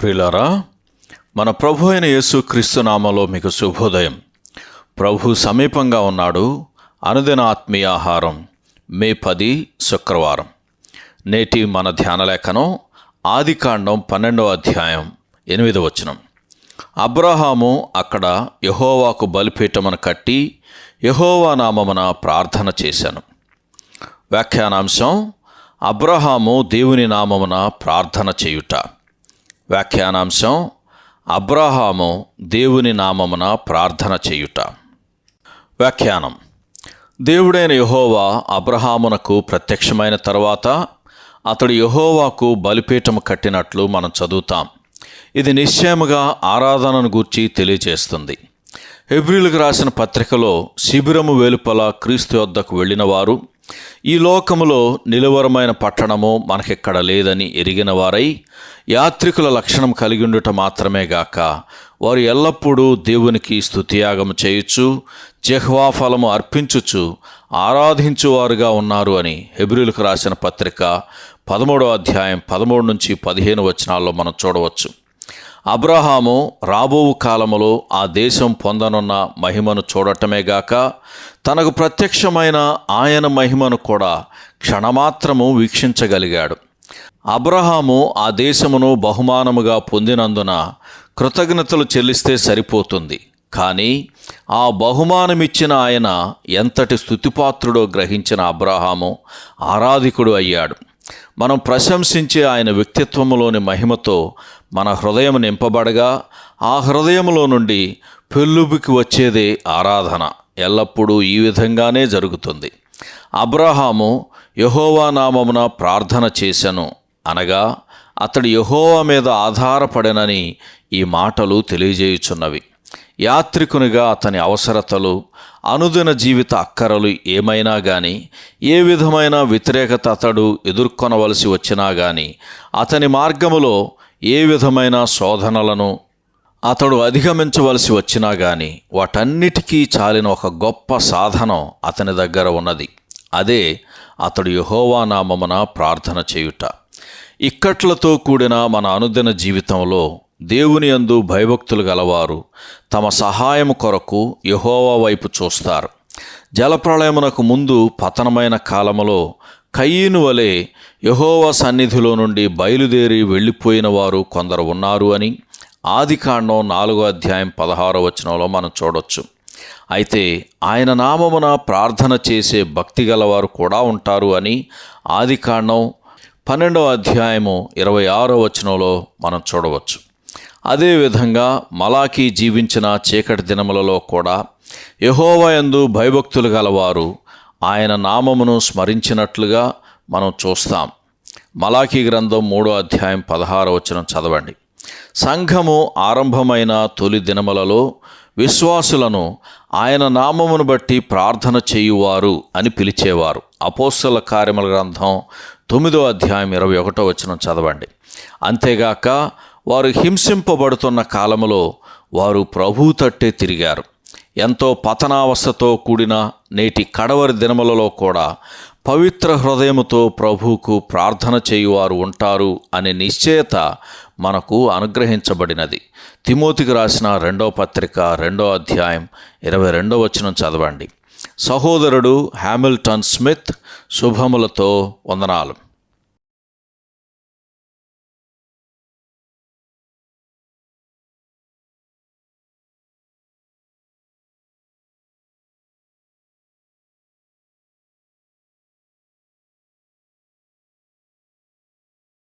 ప్రియులారా మన ప్రభు అయిన యేసు క్రీస్తు నామలో మీకు శుభోదయం. ప్రభు సమీపంగా ఉన్నాడు అనుదిన ఆత్మీయ ఆహారం మే పది శుక్రవారం. నేటి మన ధ్యాన లేఖనం ఆది కాండం పన్నెండవ అధ్యాయం ఎనిమిదవ వచనం. అబ్రహాము అక్కడ యహోవాకు బలిపీఠమును కట్టి యహోవా నామమున ప్రార్థన చేశాను. వ్యాఖ్యానాంశం అబ్రహాము దేవుని నామమున ప్రార్థన చేయుట. వ్యాఖ్యానాంశం అబ్రహాము దేవుని నామమున ప్రార్థన చేయుట. వ్యాఖ్యానం. దేవుడైన యహోవా అబ్రహామునకు ప్రత్యక్షమైన తర్వాత అతడు యహోవాకు బలిపీఠము కట్టినట్లు మనం చదువుతాం. ఇది నిశ్చయముగా ఆరాధనను గూర్చి తెలియజేస్తుంది. హెబ్రిలకు రాసిన పత్రికలో శిబిరము వెలుపల క్రీస్తు వద్దకు వెళ్ళిన వారు ఈ లోకములో నిలువరమైన పట్టణము మనకిక్కడ లేదని ఎరిగిన వారై యాత్రికుల లక్షణం కలిగి ఉండుట మాత్రమే గాక వారు ఎల్లప్పుడూ దేవునికి స్తుతియాగము చేయుచు జహ్వా ఫలము అర్పించుచు ఆరాధించువారుగా ఉన్నారు అని హెబ్రిలకు రాసిన పత్రిక పదమూడో అధ్యాయం పదమూడు నుంచి పదిహేను వచనాల్లో మనం చూడవచ్చు. అబ్రహాము రాబోవు కాలములో ఆ దేశం పొందనున్న మహిమను చూడటమే గాక తనకు ప్రత్యక్షమైన ఆయన మహిమను కూడా క్షణమాత్రము వీక్షించగలిగాడు. అబ్రహాము ఆ దేశమును బహుమానముగా పొందినందున కృతజ్ఞతలు చెల్లిస్తే సరిపోతుంది. కానీ ఆ బహుమానమిచ్చిన ఆయన ఎంతటి స్థుతిపాత్రుడో గ్రహించిన అబ్రహాము ఆరాధికుడు అయ్యాడు. మనం ప్రశంసించే ఆయన వ్యక్తిత్వంలోని మహిమతో మన హృదయం నింపబడగా ఆ హృదయంలో నుండి పెళ్ళుబికి వచ్చేదే ఆరాధన. ఎల్లప్పుడూ ఈ విధంగానే జరుగుతుంది. అబ్రహాము యహోవా నామమున ప్రార్థన చేశను అనగా అతడు యహోవా మీద ఆధారపడనని ఈ మాటలు తెలియజేయుచున్నవి. యాత్రికునిగా అతని అవసరతలు అనుదిన జీవిత అక్కరలు ఏమైనా కానీ ఏ విధమైన వ్యతిరేకత అతడు ఎదుర్కొనవలసి వచ్చినా కానీ అతని మార్గములో ఏ విధమైన శోధనలను అతడు అధిగమించవలసి వచ్చినా కానీ వాటన్నిటికీ చాలిన ఒక గొప్ప సాధనం అతని దగ్గర ఉన్నది. అదే అతడు యహోవా నామమున ప్రార్థన చేయుట. ఇక్కట్లతో కూడిన మన అనుదిన జీవితంలో దేవుని యందు భయభక్తులు గలవారు తమ సహాయం కొరకు యహోవా వైపు చూస్తారు. జలప్రళయమునకు ముందు పతనమైన కాలములో కయ్యను వలె యహోవా సన్నిధిలో నుండి బయలుదేరి వెళ్ళిపోయిన వారు కొందరు ఉన్నారు అని ఆదికాండం నాలుగో అధ్యాయం పదహారో వచనంలో మనం చూడొచ్చు. అయితే ఆయన నామమున ప్రార్థన చేసే భక్తి గలవారు కూడా ఉంటారు అని ఆదికాండం పన్నెండవ అధ్యాయము ఇరవై ఆరో వచనంలో మనం చూడవచ్చు. అదేవిధంగా మలాకీ జీవించిన చీకటి దినములలో కూడా యహోవయందు భయభక్తులు గలవారు ఆయన నామమును స్మరించినట్లుగా మనం చూస్తాం. మలాఖీ గ్రంథం మూడో అధ్యాయం పదహారో వచనం చదవండి. సంఘము ఆరంభమైన తొలి దినములలో విశ్వాసులను ఆయన నామమును బట్టి ప్రార్థన చేయువారు అని పిలిచేవారు. అపోస్తల కార్యముల గ్రంథం తొమ్మిదో అధ్యాయం ఇరవై ఒకటో వచనం చదవండి. అంతేగాక వారు హింసింపబడుతున్న కాలములో వారు ప్రభు తట్టే తిరిగారు. ఎంతో పతనావస్థతో కూడిన నేటి కడవరి దినములలో కూడా పవిత్ర హృదయముతో ప్రభువుకు ప్రార్థన చేయువారు ఉంటారు అనే నిశ్చయత మనకు అనుగ్రహించబడినది. తిమోతికి రాసిన రెండో పత్రిక రెండో అధ్యాయం ఇరవై రెండో వచనం చదవండి. సహోదరుడు హ్యామిల్టన్ స్మిత్ శుభములతో వందనాలు.